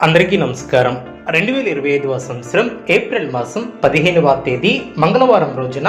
అందరికీ నమస్కారం. రెండు వేల ఇరవై ఐదవ సంవత్సరం ఏప్రిల్ మాసం పదిహేనవ తేదీ మంగళవారం రోజున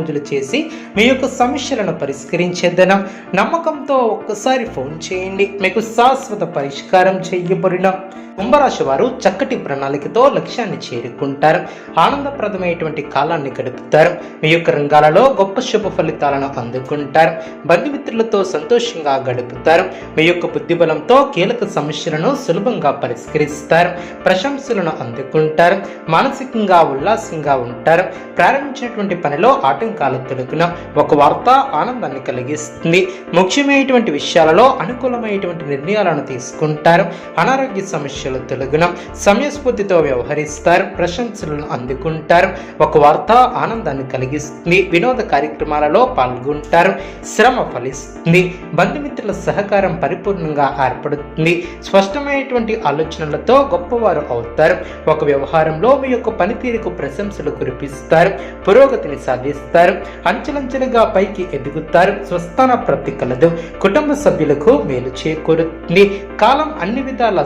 పూజలు చేసి మీ యొక్క సమస్యలను పరిష్కరించేద్దనం నమ్మకంతో ఒక్కసారి ఫోన్ చేయండి. మీకు శాశ్వత పరిష్కారం చేయబడిన కుంభరాశి వారు చక్కటి ప్రణాళికతో లక్ష్యాన్ని చేరుకుంటారు. ఆనందప్రదమైనటువంటి కాలాన్ని గడుపుతారు. మీ యొక్క రంగాలలో గొప్ప శుభ ఫలితాలను అందుకుంటారు. బంధుమిత్రులతో సంతోషంగా గడుపుతారు. మీ యొక్క బుద్ధిబలంతో కీలక సమస్యలను సులభంగా పరిష్కరిస్తారు. ప్రశంసలను అందుకుంటారు. మానసికంగా ఉల్లాసంగా ఉంటారు. ప్రారంభించినటువంటి పనిలో ఆటంకాలు తొలగిన ఒక వార్త ఆనందాన్ని కలిగిస్తుంది. ముఖ్యమైనటువంటి విషయాలలో అనుకూలమైనటువంటి నిర్ణయాలను తీసుకుంటారు. అనారోగ్య సమస్యలు తొలగిన సమయస్ఫూర్తితో వ్యవహరిస్తారు ప్రశంసలను అందుకుంటారు. ఒక వార్త ఆనందాన్ని కలిగిస్తుంది వినోద కార్యక్రమాలలో పాల్గొంటారు శ్రమ ఫలిస్తుంది బంధుమిత్రుల సహకారం పరిపూర్ణంగా ఏర్పడుతుంది. స్పష్టమైనటువంటి ఆలోచనలతో గొప్పవారు అవుతారు. ఒక వ్యవహారంలో మీ యొక్క పనితీరుకు ప్రశంసలు కురిపిస్తారు పురోగతిని సాధిస్తారు అంచెలంచెలుగా పైకి ఎదుగుతారు. స్వస్థాన ప్రాప్తి కలదు కుటుంబ సభ్యులకు మేలు చేకూరుతుంది. కాలం అన్ని విధాల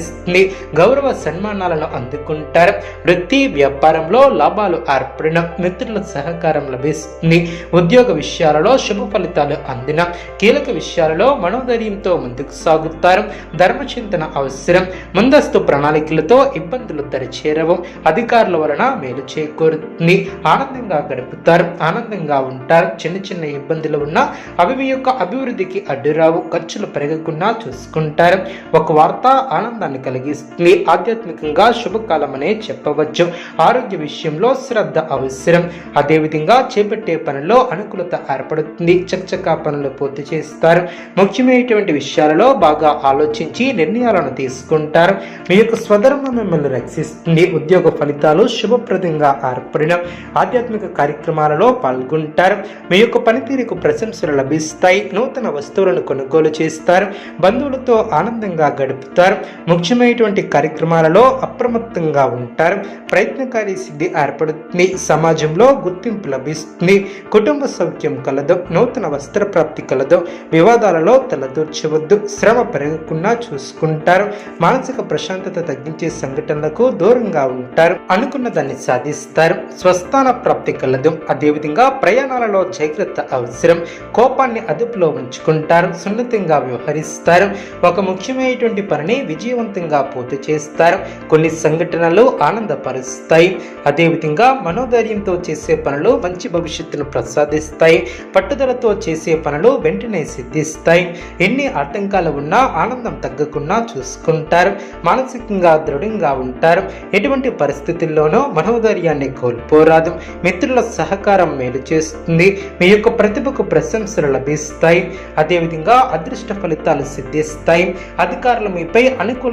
సహకరిస్తుంది గౌరవ సన్మానాలను అందుకుంటారు. వృత్తి వ్యాపారంలో లాభాలు ఏర్పడిన మిత్రుల సహకారం లభిస్తుంది. ఉద్యోగ విషయాలలో శుభ ఫలితాలు అందిన కీలక విషయాలలో మనోధైర్యంతో ముందుకు సాగుతారు. ధర్మచింతన అవసరం. ముందస్తు ప్రణాళికలతో ఇబ్బందులు దరిచేరవు. అధికారుల వలన మేలు చేకూరుతుంది. ఆనందంగా గడుపుతారు. ఆనందంగా ఉంటారు. చిన్న చిన్న ఇబ్బందులు ఉన్నా అవి మీ యొక్క అభివృద్ధికి అడ్డురావు. ఖర్చులు పెరగకుండా చూసుకుంటారు. ఒక వార్త ఆనందాన్ని కలిగిస్తుంది ఆధ్యాత్మికంగా శుభకాలమనే చెప్పవచ్చు. ఆరోగ్య విషయంలో శ్రద్ధ అవసరం. అదేవిధంగా చేపట్టే పనిలో అనుకూలత ఏర్పడుతుంది. చకచకా పనులు పూర్తి చేస్తారు. ముఖ్యమైనటువంటి విషయాలలో బాగా ఆలోచించి నిర్ణయాలను తీసుకుంటారు. మీ యొక్క స్వధర్మం మిమ్మల్ని రక్షిస్తుంది. ఉద్యోగ ఫలితాలు శుభప్రదంగా ఏర్పడిన ఆధ్యాత్మిక కార్యక్రమాలలో పాల్గొంటారు. మీ యొక్క పనితీరుకు ప్రశంసలు లభిస్తాయి. నూతన వస్తువులను కొనుగోలు చేస్తారు. బంధువులతో ఆనందంగా గడుపుతారు. ముఖ్యమైనటువంటి కార్యక్రమాలలో అప్రమత్తంగా ఉంటారు. ప్రయత్నకారి సిద్ధి ఏర్పడుతుంది. సమాజంలో గుర్తింపు లభిస్తుంది. కుటుంబ సౌఖ్యం కలదు. నూతన వస్త్ర ప్రాప్తి కలదు. వివాదాలలో తలదూర్చవద్దు. శ్రమ పెరగకుండా చూసుకుంటారు. మానసిక ప్రశాంతత తగ్గించే సంఘటనలకు దూరంగా ఉంటారు. అనుకున్న దాన్ని సాధిస్తారు. స్వస్థాన ప్రాప్తి కలదు. అదేవిధంగా ప్రయాణాలలో జాగ్రత్త అవసరం. కోపాన్ని అదుపులో ఉంచుకుంటారు. సున్నితంగా వ్యవహరిస్తారు. ఒక ముఖ్యమైనటువంటి పనిని విజయవంతంగా పూర్తి చేస్తారు. కొన్ని సంఘటనలు ఆనందపరుస్తాయి. అదేవిధంగా మనోధైర్యంతో చేసే పనులు మంచి భవిష్యత్తును ప్రసాదిస్తాయి. పట్టుదలతో చేసే పనులు వెంటనే సిద్ధిస్తాయి. ఎన్ని ఆటంకాలు ఉన్నా ఆనందం తగ్గకుండా చూసుకుంటారు. మానసికంగా దృఢంగా ఉంటారు. ఎటువంటి పరిస్థితుల్లోనూ మనోధైర్యాన్ని కోల్పోరాదు. మిత్రుల సహకారం మేలు చేస్తుంది. మీ యొక్క ప్రతిభకు ప్రశంసలు లభిస్తాయి. అదేవిధంగా అదృష్ట ఫలితాలు సిద్ధిస్తాయి. అధికారులు మీపై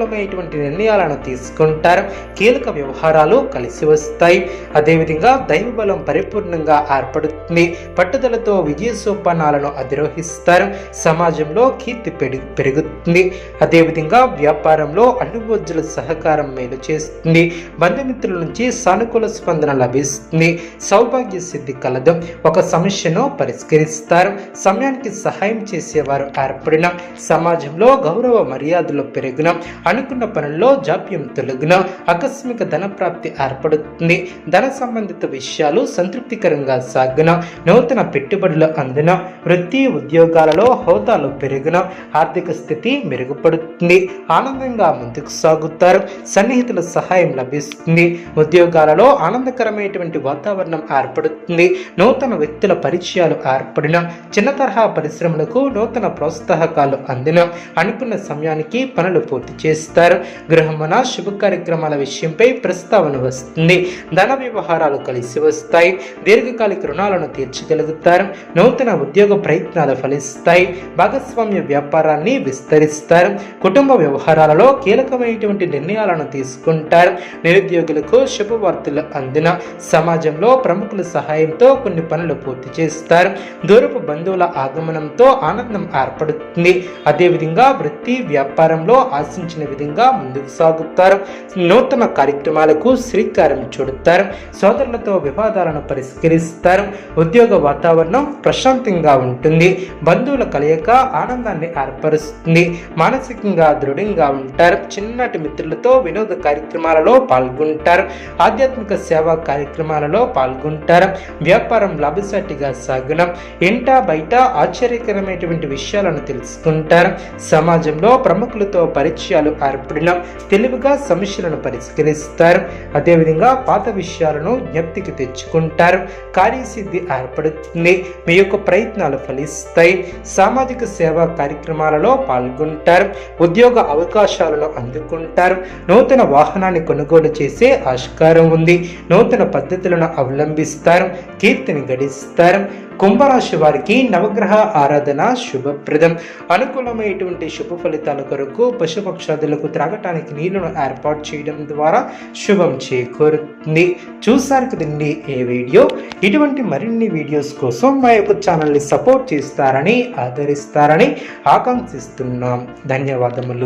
అనుకూలమైనటువంటి నిర్ణయాలను తీసుకుంటారు. కీలక వ్యవహారాలు కలిసి వస్తాయి. అదేవిధంగా దైవ బలం పరిపూర్ణంగా ఏర్పడుతుంది. పట్టుదలతో విజయ సోపానాలను అధిరోహిస్తారు. సమాజంలో కీర్తి పెరుగు పెరుగుతుంది. అదేవిధంగా వ్యాపారంలో అనుభవజ్జుల సహకారం మేలు చేస్తుంది. బంధుమిత్రుల నుంచి సానుకూల స్పందన లభిస్తుంది. సౌభాగ్య సిద్ధి కలదు. ఒక సమస్యను పరిష్కరిస్తారు. సమయానికి సహాయం చేసేవారు ఏర్పడిన సమాజంలో గౌరవ మర్యాదలు పెరిగిన అనుకున్న పనుల్లో జాప్యం తొలగిన ఆకస్మిక ధన ప్రాప్తి ఏర్పడుతుంది. ధన సంబంధిత విషయాలు సంతృప్తికరంగా సాగిన నూతన పెట్టుబడులు అందిన వృత్తి ఉద్యోగాలలో హోదాలు పెరిగిన ఆర్థిక స్థితి మెరుగుపడుతుంది. ఆనందంగా ముందుకు సాగుతారు. సన్నిహితుల సహాయం లభిస్తుంది. ఉద్యోగాలలో ఆనందకరమైనటువంటి వాతావరణం ఏర్పడుతుంది. నూతన వ్యక్తుల పరిచయాలు ఏర్పడిన చిన్న తరహా పరిశ్రమలకు నూతన ప్రోత్సాహకాలు అందిన అనుకున్న సమయానికి పనులు పూర్తి చేసి ఆనందిస్తారు గృహమున శుభ కార్యక్రమాల విషయంపై ప్రస్తావన వస్తుంది. ధన వ్యవహారాలు కలిసి వస్తాయి. దీర్ఘకాలిక రుణాలను తీర్చగలుగుతారు. నూతన ఉద్యోగ ప్రయత్నాలు ఫలిస్తాయి. భాగస్వామ్య వ్యాపారాన్ని విస్తరిస్తారు. కుటుంబ వ్యవహారాలలో కీలకమైనటువంటి నిర్ణయాలను తీసుకుంటారు. నిరుద్యోగులకు శుభవార్తలు అందిన సమాజంలో ప్రముఖుల సహాయంతో కొన్ని పనులు పూర్తి చేస్తారు. దూరపు బంధువుల ఆగమనంతో ఆనందం ఏర్పడుతుంది. అదేవిధంగా వృత్తి వ్యాపారంలో ఆశించిన విధంగా ముందుకు సాగుతారు. నూతన కార్యక్రమాలకు శ్రీకారం చుడతారు. సోదరులతో వివాదాలను పరిష్కరిస్తారు. ఉద్యోగ వాతావరణం ప్రశాంతంగా ఉంటుంది. బంధువుల కలయిక ఆనందాన్ని ఏర్పరుస్తుంది. మానసికంగా దృఢంగా ఉంటారు. చిన్నటి మిత్రులతో వినోద కార్యక్రమాలలో పాల్గొంటారు. ఆధ్యాత్మిక సేవా కార్యక్రమాలలో పాల్గొంటారు. వ్యాపారం లాభసాటిగా సాగడం ఇంట బయట ఆశ్చర్యకరమైనటువంటి విషయాలను తెలుసుకుంటారు. సమాజంలో ప్రముఖులతో పరిచయాలు ఏర్పడడం తెలివిగా సమస్యలను పరిష్కరిస్తారు. అదేవిధంగా పాత విషయాలను జ్ఞప్తికి తెచ్చుకుంటారు. కార్యసిద్ధి ఏర్పడుతుంది. మీ యొక్క ప్రయత్నాలు ఫలిస్తాయి. సామాజిక సేవా కార్యక్రమాలలో పాల్గొంటారు. ఉద్యోగ అవకాశాలను అందుకుంటారు. నూతన వాహనాన్ని కొనుగోలు చేసే ఆస్కారం ఉంది. నూతన పద్ధతులను అవలంబిస్తారు. కీర్తిని గడిస్తారు. కుంభరాశి వారికి నవగ్రహ ఆరాధన శుభప్రదం. అనుకూలమైనటువంటి శుభ ఫలితాల కొరకు పశుపక్షాదులకు త్రాగటానికి నీళ్ళను ఏర్పాటు చేయడం ద్వారా శుభం చేకూరుతుంది. చూసారు కదండి ఏ వీడియో? ఇటువంటి మరిన్ని వీడియోస్ కోసం మా యొక్క ఛానల్ని సపోర్ట్ చేస్తారని ఆదరిస్తారని ఆకాంక్షిస్తున్నాం. ధన్యవాదములు.